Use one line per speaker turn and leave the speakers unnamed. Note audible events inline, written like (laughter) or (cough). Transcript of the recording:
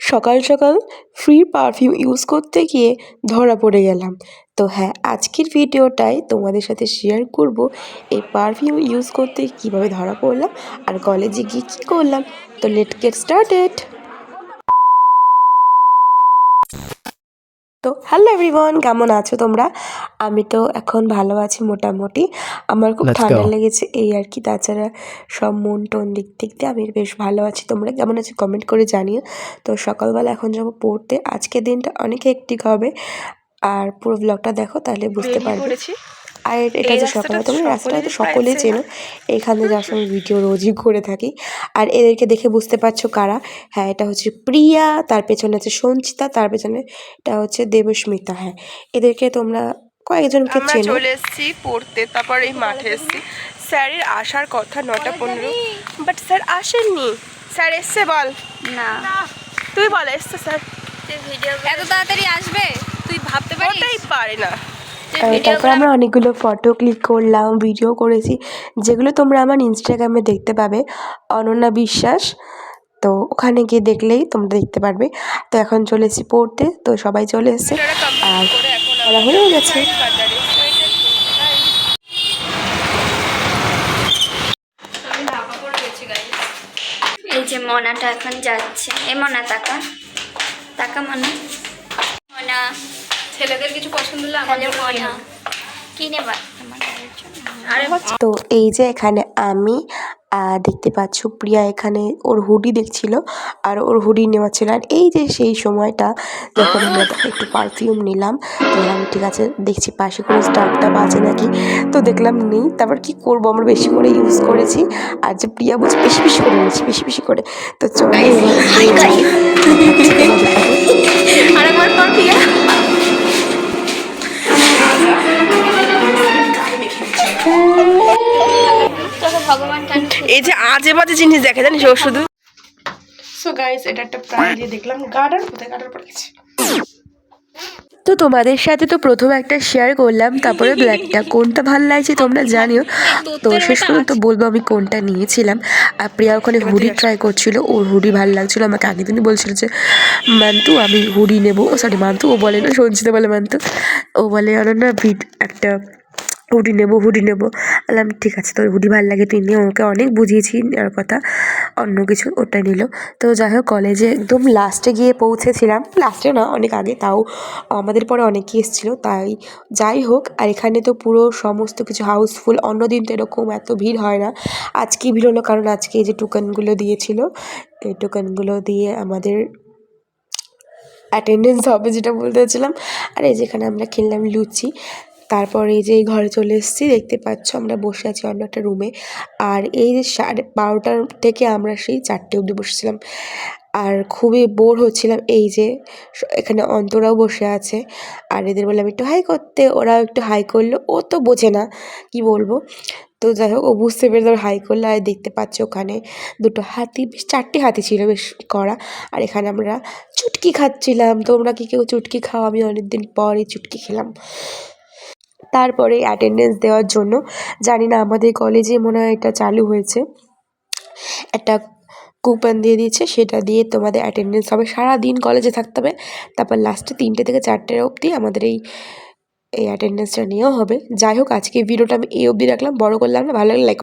সকাল সকাল free perfume use করতে গিয়ে ধরা পড়ে গেলাম। তো হ্যাঁ আজকের ভিডিওটায় তোমাদের সাথে শেয়ার করব এই পারফিউম ইউজ করতে কীভাবে ধরা পড়লাম আর কলেজে গিয়ে কী করলাম। তো লেট গেট স্টার্টেড তো হ্যালো এভরিওয়ান কেমন আছো তোমরা? আমি তো এখন ভালো আছি মোটামুটি। আমার খুব ঠান্ডা লেগেছে এই আর কি তাছাড়া সব মন টন দিক দিক দিয়ে আমি বেশ ভালো আছি। তোমরা কেমন আছো কমেন্ট করে জানিও। তো সকালবেলা এখন যাব পড়তে আজকে দিনটা অনেক হেক্টিক হবে। আর পুরো ব্লগটা দেখো তাহলে বুঝতে পারবে। আর এটা যে সকালে তোমরা রাস্তাটা তো সকলেই চেনো। এখানে যাওয়ার সময় ভিডিও রোজই করে থাকি। আর এদেরকে দেখে বুঝতে পারছ কারা? হ্যাঁ এটা হচ্ছে প্রিয়া তার পেছনে আছে সঞ্চিতা তার পেছনে এটা হচ্ছে দেবস্মিতা। হ্যাঁ এদেরকে তোমরা কয়েকজনকে
আমরা
চেনো।
চলে এসেছি পড়তে তারপর এই মাঠে এসেছি। স্যারের আসার কথা নটা পনেরো। বাট স্যার আসেননি। স্যার এসছে বল।
না।
তুই বল এসছে স্যার।
এত তাড়াতাড়ি আসবে? তুই ভাবতে পারিস?
ওটাই পারে না।
তারপর আমরা অনেকগুলো ফটো ক্লিক করলাম ভিডিও করেছি যেগুলো তোমরা আমার ইনস্টাগ্রামে দেখতে পাবে অনন্যা বিশ্বাস। তো ওখানে গিয়ে দেখলেই তোমরা দেখতে পারবে। তো এখন চলে এসেছি পড়তে তো সবাই চলে এসেছে। আর পড়া হয়েও গেছে।
এই যে মনাটা এখন যাচ্ছে। এ মনা তাকা। তাকা মনা। মনা।
ছেলেদের কিছু পছন্দ হলে আমাদের
মনা
তো এই যে এখানে আমি আর দেখতে পাচ্ছ প্রিয়া এখানে ওর হুডি দেখছিল আর ওর হুডি নেওয়া ছিল। আর এই যে সেই সময়টা যখন আমরা (laughs) একটু পারফিউম নিলাম তো আমি ঠিক আছে দেখছি পাশে করে স্টাফটা বাজে নাকি? তো দেখলাম নেই। তারপর কি করব? আমরা বেশি করে ইউজ করেছি। আর যে প্রিয়া বলছে বেশি বেশি করে নিয়েছি বেশি বেশি করে। তো চলে (laughs)
আরেকবার প্রিয়া।
এই যে আজে বাজে জিনিস দেখে জানিস ও শুধু?
সো গাইস এটা একটা প্রায় দিয়ে দেখলাম। গার্ডার কোথায়? গার্ডার পড়ে গেছে। তো তোমাদের সাথে তো প্রথম একটা শেয়ার করলাম তারপরে ব্ল্যাকটা কোনটা ভালো লাগছে তোমরা জানিও। তো শেষ পর্যন্ত বলব আমি কোনটা নিয়েছিলাম। আর প্রিয়া ওখানে হুডি ট্রাই করছিল ওর হুডি ভালো লাগছিল। আমাকে আগের দিনই বলছিল যে মান্তু আমি হুডি নেব। ও সরি মান্তু ও বলে না সঞ্চিতা বলে মান্তু। ও বলে আরও না ভিড একটা হুডি নেব হুডি নেব। বললাম, ঠিক আছে, তোর হুডি ভালো লাগে, তুই নিয়ে ওকে অনেক বুঝিয়েছি নেওয়ার কথা, অন্য কিছু ওটাই নিল। তো যাই হোক কলেজে একদম লাস্টে গিয়ে পৌঁছেছিলাম। লাস্টে না, অনেক আগে, তাও আমাদের পরে অনেকেই এসেছিল, তাই যাই হোক, আর এখানে তো পুরো সমস্ত কিছু হাউসফুল অন্যদিন তো এরকম এত ভিড় হয় না। আজকে ভিড় হলো কারণ আজকে এই যে টোকেনগুলো দিয়েছিল, এই টোকেনগুলো দিয়ে আমাদের অ্যাটেন্ডেন্স হবে, যেটা বলতে চাচ্ছিলাম। আর এই যেখানে আমরা খেললাম লুচি তারপর এই যে এই ঘরে চলে এসেছি, দেখতে পাচ্ছ আমরা বসে আছি অন্য একটা রুমে আর এই যে সাড়ে বারোটার থেকে আমরা সেই চারটে অবধি বসেছিলাম। আর খুবই বোর হচ্ছিলাম এই যে এখানে অন্তরাও বসে আছে। আর এদের বললাম, একটু হাই করতে। ওরাও একটু হাই করল। ও তো বোঝে না, কি বলব? তো যাই হোক, ও বুঝতে পেরে ধর হাই করল। আর দেখতে পাচ্ছ ওখানে দুটো হাতি, বেশ চারটে হাতি ছিল বেশ করা আর এখানে আমরা চুটকি খাচ্ছিলাম। তোমরা কি কেউ চুটকি খাও? আমি অনেকদিন পরই চুটকি খেলাম। তারপরে অ্যাটেন্ডেন্স দেওয়ার জন্য। জানি না, আমাদের কলেজে মনে হয় এটা চালু হয়েছে। একটা কুপন দিয়ে দিয়েছে, সেটা দিয়ে তোমাদের অ্যাটেন্ডেন্স হবে। সারা দিন কলেজে থাকতে হবে। তারপর লাস্টে তিনটে থেকে চারটে অবধি আমাদের এই এই অ্যাটেন্ডেন্সটা নেওয়া হবে। যাই হোক আজকে ভিডিওটা আমি এই অবধি রাখলাম। বড় করলাম না, ভালো লাগলে লাইক